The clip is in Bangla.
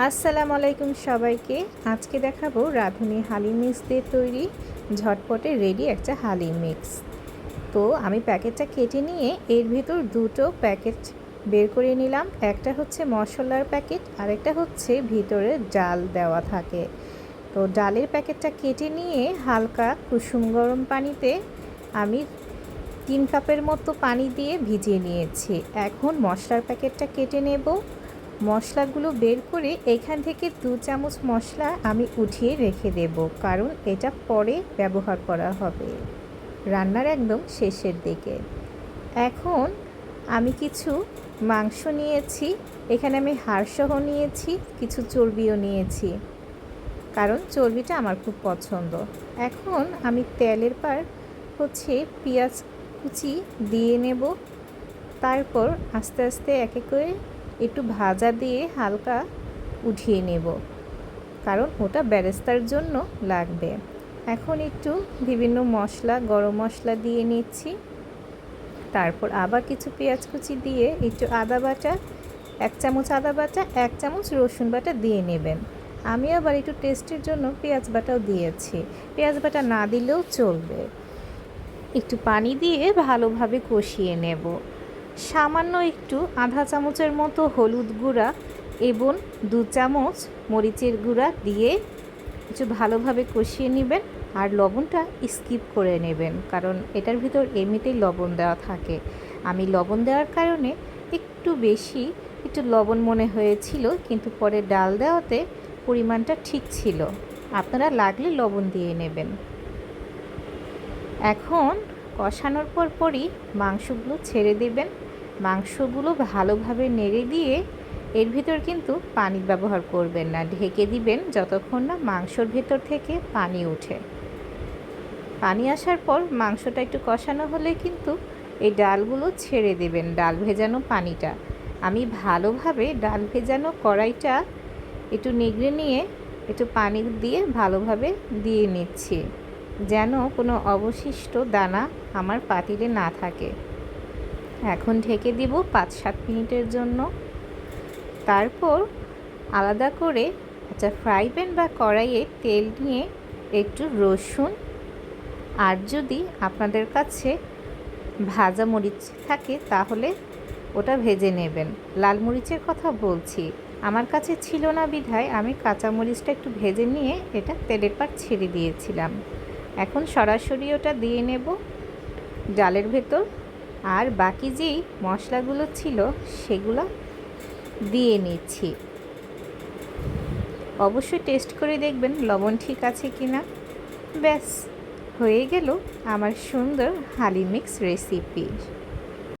আসসালামু আলাইকুম সবাইকে। আজকে দেখাবো রাঁধুনি হালিম মিক্স দিয়ে তৈরি ঝটপটে রেডি একটা হালিম মিক্স। তো আমি প্যাকেটটা কেটে নিয়ে এর ভিতর দুটো প্যাকেট বের করে নিলাম। একটা হচ্ছে মশলার প্যাকেট আর একটা হচ্ছে ভিতরে ডাল দেওয়া থাকে। তো ডালের প্যাকেটটা কেটে নিয়ে হালকা কুসুম গরম পানিতে আমি তিন কাপের মতো পানি দিয়ে ভিজিয়ে নিয়েছি। এখন মশলার প্যাকেটটা কেটে নেব। মশলাগুলো বের করে এখান থেকে দু চামচ মশলা আমি উঠিয়ে রেখে দেব, কারণ এটা পরে ব্যবহার করা হবে। রান্নার একদম শেষের দিকে। এখন আমি কিছু মাংস নিয়েছি, এখানে আমি হাড়সহ নিয়েছি, কিছু চর্বিও নিয়েছি, কারণ চর্বিটা আমার খুব পছন্দ। এখন আমি তেলের পার হচ্ছে পেঁয়াজ কুচি দিয়ে নেব, তারপর আস্তে আস্তে এক এক করে একটু ভাজা দিয়ে হালকা উঠিয়ে নেব। কারণ ওটা ব্যারেস্তার জন্য লাগবে। এখন একটু বিভিন্ন মশলা, গরম মশলা দিয়ে নিচ্ছি। তারপর আবার কিছু পেঁয়াজ কুচি দিয়ে একটু আদা বাটা, এক চামচ আদা বাটা, এক চামচ রসুন বাটা দিয়ে নেবেন। আমি আবার একটু টেস্টের জন্য পেঁয়াজ বাটাও দিয়েছি। পেঁয়াজ বাটা না দিলেও চলবে। একটু পানি দিয়ে ভালোভাবে কষিয়ে নেব। সামান্য একটু আধা চামচের মতো হলুদ গুঁড়া এবং দু চামচ মরিচের গুঁড়া দিয়ে কিছু ভালোভাবে কষিয়ে নেবেন আর লবণটা স্কিপ করে নেবেন, কারণ এটার ভিতর এমনিতেই লবণ দেওয়া থাকে। আমি লবণ দেওয়ার কারণে একটু বেশি একটু লবণ মনে হয়েছিল, কিন্তু পরে ডাল দেওয়াতে পরিমাণটা ঠিক ছিল। আপনারা লাগলে লবণ দিয়ে নেবেন। এখন কষানোর পর পরই মাংসগুলো ছেড়ে দেবেন। মাংসগুলো ভালোভাবে নেড়ে দিয়ে এর ভিতর কিন্তু পানি ব্যবহার করবেন না। ঢেকে দিবেন যতক্ষণ না মাংসর ভেতর থেকে পানি উঠে পানি আসার পর মাংসটা একটু কষানো হলে কিন্তু এই ডালগুলো ছেড়ে দেবেন, ডাল ভেজানো পানিটা। আমি ভালোভাবে ডাল ভেজানো কড়াইটা একটু নিগড়ে নিয়ে একটু পানি দিয়ে ভালোভাবে দিয়ে নিচ্ছি। যেন কোনো অবশিষ্ট দানা আমার পাতিলে না থাকে। এখন ঢেকে দিব পাঁচ সাত মিনিটের জন্য। তারপর আলাদা করে আচ্ছা ফ্রাই প্যান বা কড়াইয়ে তেল নিয়ে একটু রসুন আর যদি আপনাদের কাছে ভাজা মরিচ থাকে তাহলে ওটা ভেজে নেবেন। লাল মরিচের কথা বলছি। আমার কাছে ছিল না বিধায় আমি কাঁচা মরিচটা একটু ভেজে নিয়ে এটা তেলের পাট ছেড়ে দিয়েছিলাম। এখন সরাসরি ওটা দিয়ে নেব ডালের ভেতর। আর বাকি যেই মশলাগুলো ছিল, সেগুলো দিয়ে নিচ্ছি। অবশ্যই টেস্ট করে দেখবেন লবণ ঠিক আছে কি না ব্যাস, হয়ে গেল আমার সুন্দর হালি মিক্স রেসিপি।